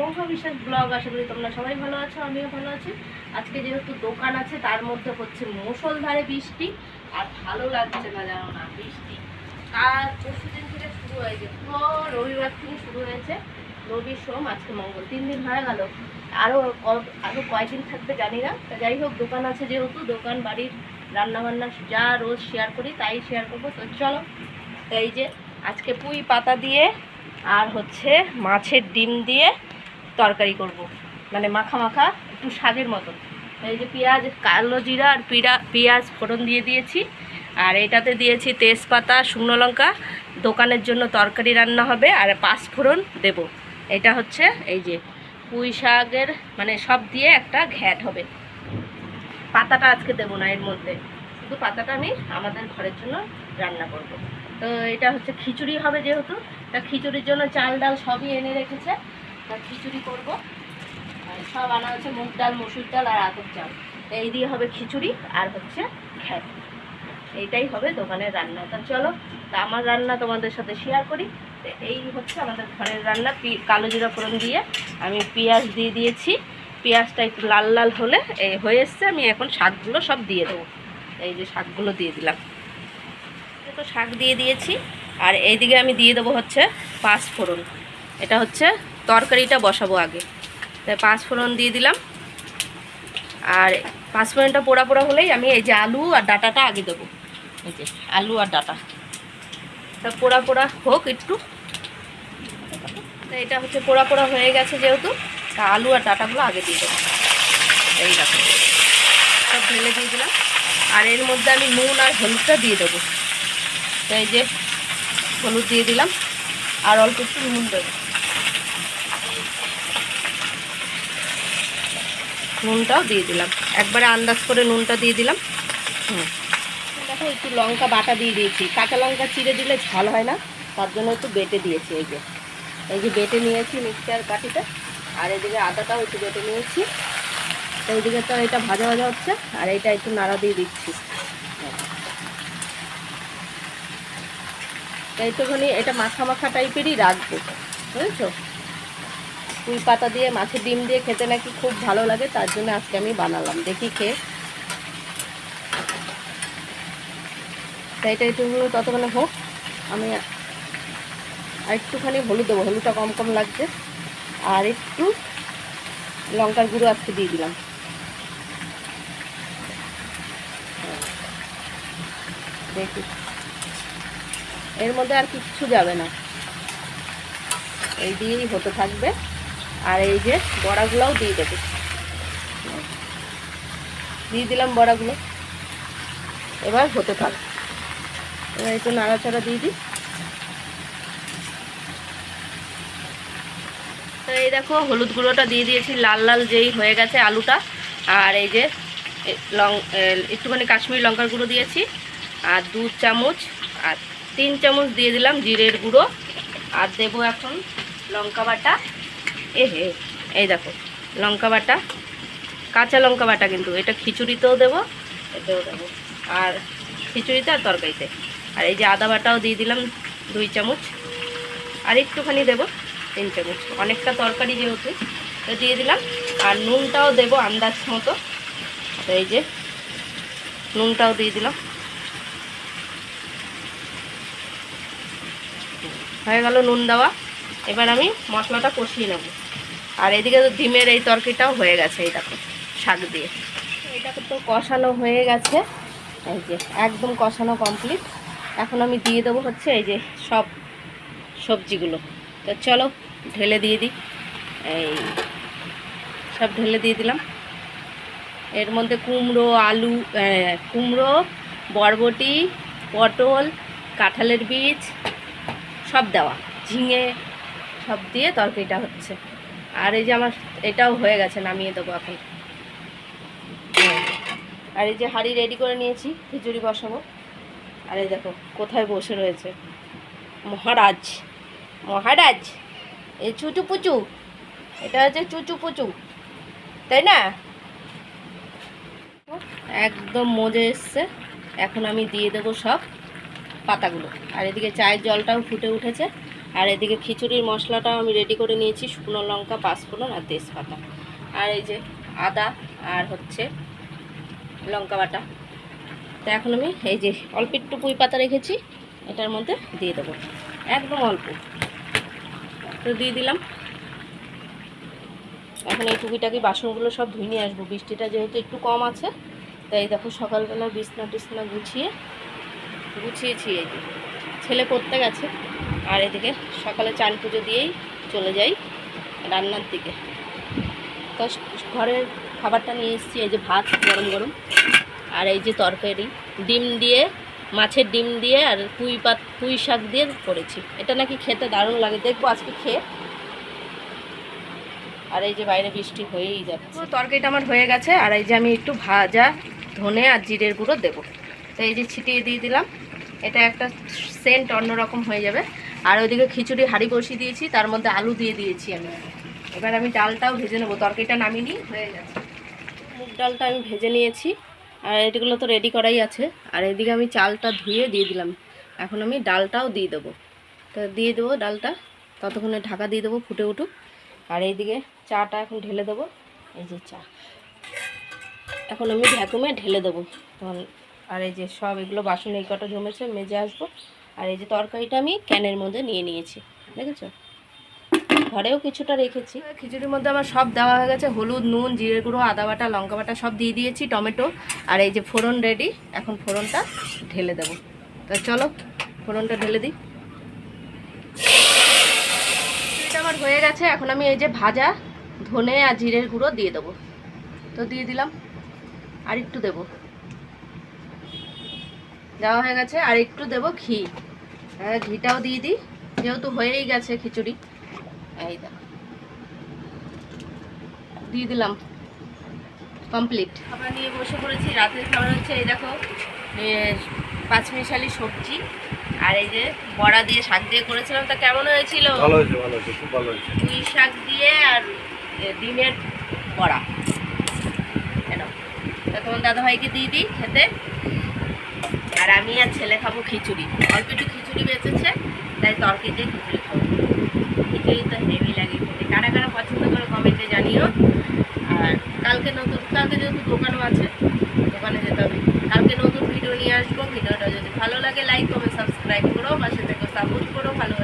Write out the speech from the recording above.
মহা বিশ্বাস ব্লগ আশা করি তোমরা সবাই ভালো আছো, আমিও ভালো আছি। আজকে যেহেতু দোকান আছে, তার মধ্যে হচ্ছে মুষলধারে বৃষ্টি, আর ভালো লাগছে না জানো না, বৃষ্টি। আর পরশু দিন থেকে শুরু হয়েছে, পুরো রবিবার থেকে শুরু হয়েছে রবি সোম, আজকে মঙ্গল। তিন দিন হয়ে গেল। আরও আরও কয়দিন থাকবে, জানি না। তা যাই হোক, দোকান আছে যেহেতু, দোকান, বাড়ির রান্নাবান্না যা রোজ শেয়ার করি, তাই শেয়ার করব। তো চলো, এই যে আজকে পুঁই পাতা দিয়ে, আর হচ্ছে মাছের ডিম দিয়ে তরকারি করব। মানে মাখা মাখা একটু শাকের মতন। এই যে পেঁয়াজ, কালো জিরা আর পিড়া, পেঁয়াজ ফোড়ন দিয়ে দিয়েছি। আর এটাতে দিয়েছি তেজপাতা, শুকনো লঙ্কা। দোকানের জন্য তরকারি রান্না হবে আর পাঁচ ফোড়ন দেব। এটা হচ্ছে এই যে পুঁই শাকের মানে সব দিয়ে একটা ঘ্যাট হবে। পাতাটা আজকে দেবো না এর মধ্যে। শুধু পাতাটা আমি আমাদের ঘরের জন্য রান্না করব। তো এটা হচ্ছে খিচুড়ি হবে যেহেতু। তা খিচুড়ির জন্য চাল ডাল সবই এনে রেখেছে। তা খিচুড়ি করব। আর সব আনা হচ্ছে মুগ ডাল, মসুর ডাল আর আতপ চাল। এই দিয়ে হবে খিচুড়ি আর হচ্ছে ঘ্যাট এইটাই হবে দোকানের রান্না। তা চলো, তা আমার রান্না তোমাদের সাথে শেয়ার করি। এই হচ্ছে আমাদের ঘরের রান্না কালো জিরা ফোড়ন দিয়ে আমি পেঁয়াজ দিয়ে দিয়েছি। পেঁয়াজটা একটু লাল লাল হলে এই হয়ে এসছে। আমি এখন শাকগুলো সব দিয়ে দেবো। এই যে শাকগুলো দিয়ে দিলাম। তো শাক দিয়ে দিয়েছি। আর এইদিকে আমি দিয়ে দেবো হচ্ছে পাঁচ ফোড়ন। এটা হচ্ছে তরকারিটা বসাবো আগে। তাই পাঁচ ফোড়ন দিয়ে দিলাম। আর পাঁচ ফোড়নটা পোড়া পোড়া হলেই আমি এই যে আলু আর ডাটাটা আগে দেবো। এই যে আলু আর ডাটা। তা পোড়া পোড়া হোক একটু। এটা হচ্ছে পোড়া পোড়া হয়ে গেছে যেহেতু, তা আলু আর ডাটাগুলো আগে দিয়ে দেবো। এই দেখো। সব ঢেলে দিয়ে দিলাম। আর এর মধ্যে আমি নুন আর হলুদটা দিয়ে দেবো। তো এই যে হলুদ দিয়ে দিলাম। আর অল্প একটু নুন দেবো। নুনটাও দিয়ে দিলাম। একবারে আন্দাজ করে নুনটা দিয়ে দিলাম। হুম। দেখো, একটু লঙ্কা বাটা দিয়ে দিয়েছি। কাঁচা লঙ্কা চিড়ে দিলে ঝাল হয় না, তার জন্য একটু বেটে দিয়েছি এই যে। এই যে বেটে নিয়েছি মিক্সচার কাঠিতে আর এদিকে আদাটাও একটু বেটে নিয়েছি। এইদিকে তো এটা ভাজা ভাজা হচ্ছে, আর এইটা একটু নাড়া দিয়ে দিচ্ছি। এইটুখানি এটা মাখা মাখা টাইপেরই রাখব, বুঝেছ? কুই পাতা দিয়ে মাছের ডিম দিয়ে খেতে নাকি খুব ভালো লাগে, তার জন্য আজকে আমি বানালাম। দেখি খেয়ে তাই এটা একটু ততক্ষণে হোক, আমি আর একটুখানি হলুদ দেবো, হলুদটা কম কম লাগছে। আর একটু লঙ্কার গুঁড়ো আজকে দিয়ে দিলাম। দেখি। এর মধ্যে আর কিচ্ছু যাবে না। এই দিয়েই হতে থাকবে। আর এই যে বড়াগুলোও দিয়ে দেবে। দিয়ে দিলাম বড়াগুলো। এবার হতে থাক। এবার একটু নাড়াচাড়া দিয়ে দিই। তো এই দেখো, হলুদ গুঁড়োটা দিয়ে দিয়েছি। লাল লাল যেই হয়ে গেছে আলুটা। আর এই যে লং একটুখানি কাশ্মীরি লঙ্কার গুঁড়ো দিয়েছি। আর দু চামচ, আর তিন চামচ দিয়ে দিলাম জিরের গুঁড়ো। আর দেবো এখন লঙ্কা বাটা। এ হে, এই দেখো, লঙ্কা বাটা, কাঁচা লঙ্কা বাটা কিন্তু, এটা খিচুড়িতেও দেবো, এতেও দেবো, আর খিচুড়িতে আর তরকারিতে। আর এই যে আদা বাটাও দিয়ে দিলাম দুই চামচ, আর একটুখানি দেবো তিন চামচ, অনেকটা তরকারি যেহেতু, তো দিয়ে দিলাম। আর নুনটাও দেবো আন্দাজ মতো এই যে নুনটাও দিয়ে দিলাম। হয়ে গেল নুন দেওয়া। এবার আমি মশলাটা কষিয়ে নেব। আর এদিকে তো ডিমের এই তরকারিটাও হয়ে গেছে, এই দেখো, শাক দিয়ে। এইটাকে তো কষানো হয়ে গেছে। এই যে, একদম কষানো কমপ্লিট এখন আমি দিয়ে দেবো হচ্ছে এই যে সব সবজিগুলো। তো চলো, ঢেলে দিয়ে দিই। এই সব ঢেলে দিয়ে দিলাম। এর মধ্যে কুমড়ো, আলু কুমড়ো, বরবটি, পটল, কাঁঠালের বীজ, সব দেওয়া। ঝিঙে সব দিয়ে তরকারিটা হচ্ছে। আর এই যে আমার এটাও হয়ে গেছে, নামিয়ে দেবো এখন। আর এই যে হাঁড়ি রেডি করে নিয়েছি, খিচুড়ি বসাবো। আর এই দেখো, কোথায় বসে রয়েছে? মহারাজ মহারাজ এই চুচু পুচু এটা হচ্ছে চুচু পুচু তাই না? একদম মজে এসছে। এখন আমি দিয়ে দেবো সব পাতাগুলো। আর এদিকে চায়ের জলটাও ফুটে উঠেছে। আর এদিকে খিচুড়ির মশলাটাও আমি রেডি করে নিয়েছি, শুকনো লঙ্কা, পাঁচফোড়ন আর তেজপাতা। আর এই যে আদা আর হচ্ছে লঙ্কা বাটা। তো এখন আমি এই যে অল্প একটু পুঁই পাতা রেখেছি, এটার মধ্যে দিয়ে দেবো। একদম অল্প। তো দিয়ে দিলাম। এখন এই টুকিটাকি বাসনগুলো সব ধুয়ে নিয়ে আসব। বৃষ্টিটা যেহেতু একটু কম আছে, তাই দেখো সকালবেলা বিছনা টিছনা গুছিয়ে, গুছিয়েছি এই ছেলে করতে গেছে। আর এদিকে সকালে চান পুজো দিয়েই চলে যাই রান্নার দিকে। তো ঘরের খাবারটা নিয়ে এসেছি, এই যে ভাত গরম গরম, আর এই যে তরকারি। ডিম দিয়ে, মাছের ডিম দিয়ে আর পুঁই পাত, পুঁই শাক দিয়ে করেছি। এটা নাকি খেতে দারুণ লাগে, দেখব আজকে খেয়ে। আর এই যে বাইরে বৃষ্টি হয়েই যাচ্ছে। তরকারিটা আমার হয়ে গেছে, আর এই যে আমি একটু ভাজা ধনে আর জিরের গুঁড়ো দেবো। তো এই যে ছিটিয়ে দিয়ে দিলাম, এটা একটা সেন্ট অন্যরকম হয়ে যাবে। আর ওইদিকে খিচুড়ি, হাঁড়ি বসিয়ে দিয়েছি, তার মধ্যে আলু দিয়ে দিয়েছি আমি। এবার আমি ডালটাও ভেজে নেব, তরকারিটা নামিয়ে নিই, হয়ে গেছে। মুগ ডালটা আমি ভেজে নিয়েছি, আর এটিগুলো তো রেডি করাই আছে। আর এদিকে আমি চালটা ধুয়ে দিয়ে দিলাম। এখন আমি ডালটাও দিয়ে দেবো। তো দিয়ে দেবো ডালটা, ততক্ষণে ঢাকা দিয়ে দেবো, ফুটে উঠুক। আর এইদিকে চাটা এখন ঢেলে দেবো, এই যে চা। এখন আমি ভ্যাকুমে ঢেলে দেবো। আর এই যে সব এগুলো বাসন এই কটা জমেছে, মেজে আসব। আর এই যে তরকারিটা আমি ক্যানের মধ্যে নিয়ে নিয়েছি, দেখেছ? ঘরেও কিছুটা রেখেছি। খিচুড়ির মধ্যে আমার সব দেওয়া হয়ে গেছে, হলুদ, নুন, জিরে গুঁড়ো, আদা বাটা, লঙ্কা বাটা সব দিয়ে দিয়েছি, টমেটো আর এই যে ফোড়ন রেডি, এখন ফোড়নটা ঢেলে দেবো। তো চলো, ফোড়নটা ঢেলে দিই। এটা আমার হয়ে গেছে, এখন আমি এই যে ভাজা ধনে আর জিরের গুঁড়ো দিয়ে দেবো। তো দিয়ে দিলাম, আর একটু দেবো। দেওয়া হয়ে গেছে, আর একটু দেবো ঘি। হ্যাঁ ঘিটাও দিয়ে দিই। যেহেতু হয়েই গেছে খিচুড়ি। এই দেখো। দিয়ে দিলাম। কমপ্লিট আমরা নিয়ে বসে পড়েছি। রাতের খাবার হচ্ছে এই দেখো এ, পাঁচমিশালি সবজি। আর এই যে বড়া দিয়ে শাক দিয়ে করেছিলাম। তা কেমন হয়েছিল? ভালো হয়েছে ভালো হয়েছে খুব ভালো হয়েছে। পুঁই শাক দিয়ে আর ডিমের বড়া। কেন? তা তোমার দাদাভাইকে দিয়ে দিই খেতে। আর আমি আর ছেলে খাব খিচুড়ি। অল্প একটু খিচুড়ি বেঁচেছে, তাই তরকি দিয়ে খিচুড়ি খাব। খিচুড়ি তো হেভি লাগে খেতে। কারা কারা পছন্দ করে কমেন্টে জানিও। আর কালকে নতুন কালকে যেহেতু দোকানও আছে, দোকানে যেতে হবে। কালকে নতুন ভিডিও নিয়ে আসব। ভিডিওটা যদি ভালো লাগে লাইক কমেন্ট সাবস্ক্রাইব করো। পাশে থেকে সাপোর্ট করো। ভালো